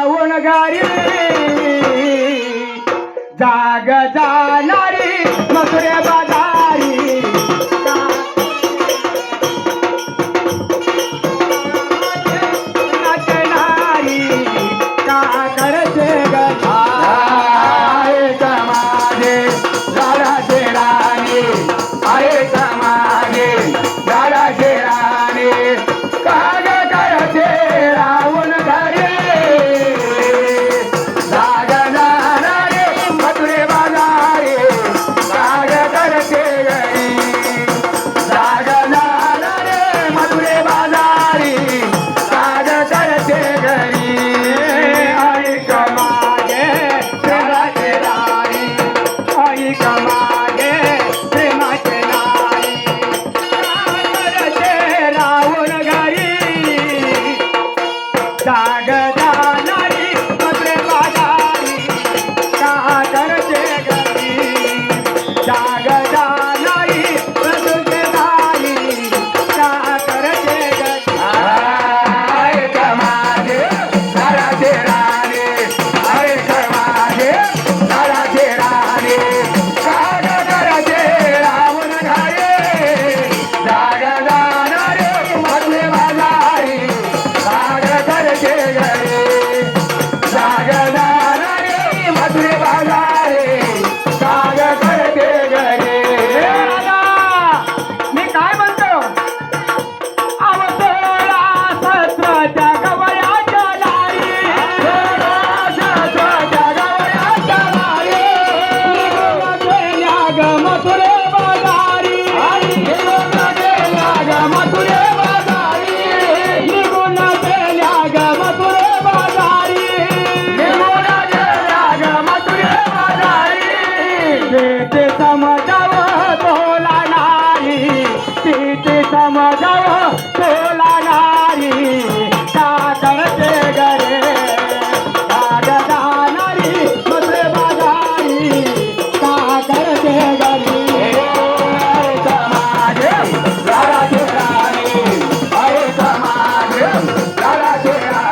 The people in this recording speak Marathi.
जाऊन गारी जाग जाणारी मथुरे बाजारी. ಕೇಳ